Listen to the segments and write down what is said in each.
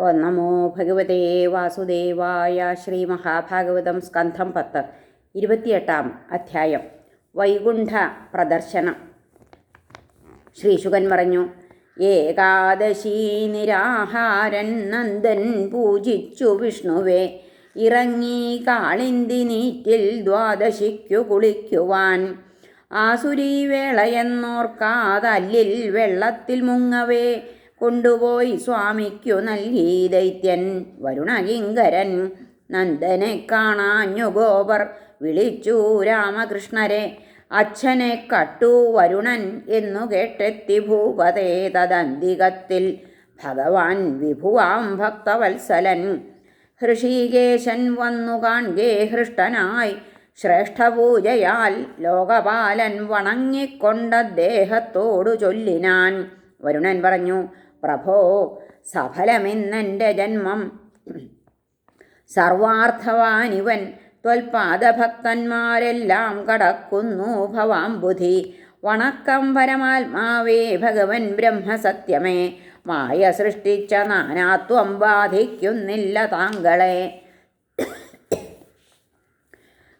ഓ നമോ ഭഗവതേ വാസുദേവായ ശ്രീ മഹാഭാഗവതം സ്കന്ധം പത്ത് ഇരുപത്തിയെട്ടാം അധ്യായം വൈകുണ്ഠ പ്രദർശനം. ശ്രീശുകൻ പറഞ്ഞു ഏകാദശി നിരാഹാരൻ നന്ദൻ പൂജിച്ചു വിഷ്ണുവേ ഇറങ്ങി കാളിന്തി നീറ്റിൽ ദ്വാദശിക്കു കുളിക്കുവാൻ. ആസുരീവേളയെന്നോർക്കാതല്ലിൽ വെള്ളത്തിൽ മുങ്ങവേ കൊണ്ടുപോയി സ്വാമിക്കു നൽകി ദൈത്യൻ വരുണകിങ്കരൻ. നന്ദനെ കാണാഞ്ഞു ഗോപർ വിളിച്ചു രാമകൃഷ്ണരെ അച്ഛനെ കട്ടു വരുണൻ എന്നു കേട്ടെത്തി ഭൂപതേ തദന്തികത്തിൽ. ഭഗവാൻ വിഭുവാം ഭക്തവത്സലൻ. ഹൃഷീകേശൻ വന്നു കാൺകേ ഹൃഷ്ടനായി. ശ്രേഷ്ഠപൂജയാൽ ലോകപാലൻ വണങ്ങിക്കൊണ്ട ദേഹത്തോടു ചൊല്ലിനാൻ. വരുണൻ പറഞ്ഞു പ്രഭോ സഫലമെന്നെന്റെ ജന്മം സർവാർത്ഥവാനിവൻ ത്വൽപാദഭക്തന്മാരെല്ലാം കടക്കുന്നു ഭവാംബുധി. വണക്കം പരമാത്മാവേ ഭഗവൻ ബ്രഹ്മസത്യമേ. മായ സൃഷ്ടിച്ച നാനാത്വം ബാധിക്കുന്നില്ല താങ്കളെ.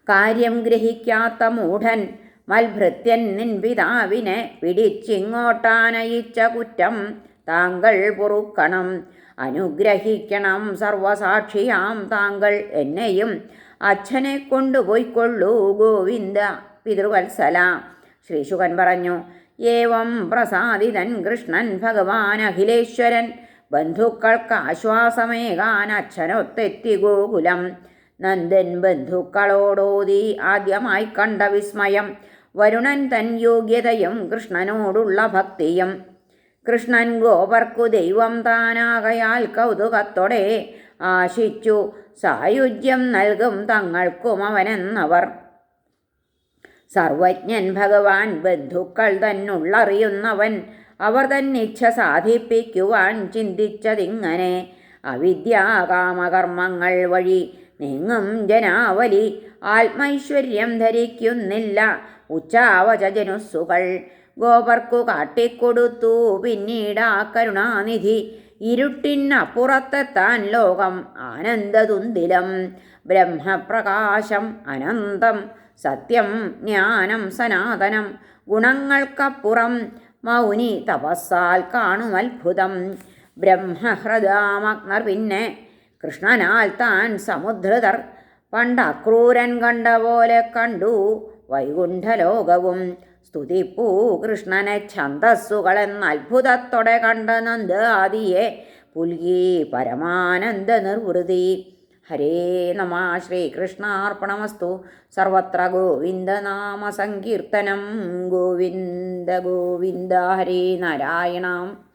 കാര്യം ഗ്രഹിക്കാത്ത മൂഢൻ മൽഭൃത്യൻ നിൻ പിതാവിനെ പിടിച്ചിങ്ങോട്ടാനയിച്ച കുറ്റം താങ്കൾ പൊറുക്കണം. അനുഗ്രഹിക്കണം. സർവസാക്ഷിയാം താങ്കൾ എന്നെയും അച്ഛനെ കൊണ്ടുപോയിക്കൊള്ളൂ. ഗോവിന്ദ പിതൃവത്സല. ശ്രീശുഖൻ പറഞ്ഞു ഏവം പ്രസാദിതൻ കൃഷ്ണൻ ഭഗവാൻ അഖിലേശ്വരൻ. ബന്ധുക്കൾക്ക് ആശ്വാസമേകാൻ അച്ഛനൊത്തെത്തി ഗോകുലം. നന്ദൻ ബന്ധുക്കളോടോതി ആദ്യമായി കണ്ട വിസ്മയം. വരുണൻ തൻ യോഗ്യതയും കൃഷ്ണനോടുള്ള ഭക്തിയും. കൃഷ്ണൻ ഗോപർക്കു ദൈവം താനാകയാൽ കൗതുകത്തോടെ ആശിച്ചു. സായുജ്യം നൽകും തങ്ങൾക്കും അവനെന്നവർ. സർവജ്ഞൻ ഭഗവാൻ ബന്ധുക്കൾ തന്നുള്ളറിയുന്നവൻ അവർ തന്നിച്ഛ സാധിപ്പിക്കുവാൻ ചിന്തിച്ചതിങ്ങനെ അവിദ്യാകാമകർമ്മങ്ങൾ വഴി നീങ്ങും ജനാവലി. ആത്മൈശ്വര്യം ധരിക്കുന്നില്ല. ഉച്ചാവചജനുസ്സുകൾ ഗോപർക്കു കാട്ടിക്കൊടുത്തു. പിന്നീട് കരുണാനിധി ഇരുട്ടിനപ്പുറത്തെത്താൻ ലോകം ആനന്ദതുന്തിലം. ബ്രഹ്മപ്രകാശം അനന്തം സത്യം ജ്ഞാനം സനാതനം ഗുണങ്ങൾക്കപ്പുറം മൗനി തപസ്സാൽ കാണുമത്ഭുതം ബ്രഹ്മഹൃദാമഗ്നർ പിന്നെ കൃഷ്ണനാൽ താൻ സമുദ്രതർ പണ്ട് അക്രൂരൻ കണ്ട പോലെ കണ്ടു. വൈകുണ്ഠലോകവും സ്തുതിപ്പൂ കൃഷ്ണനെ ഛന്തസ്സുകളെന്ന അത്ഭുതത്തോടെ കണ്ട നന്ദ ആദിയെ പുൽകി പരമാനന്ദ നിർവൃതി. ഹരേ നമ ശ്രീകൃഷ്ണാർപ്പണമസ്തു. സർവത്ര ഗോവിന്ദനാമ സങ്കീർത്തനം. ഗോവിന്ദ ഗോവിന്ദ ഹരേ നാരായണം.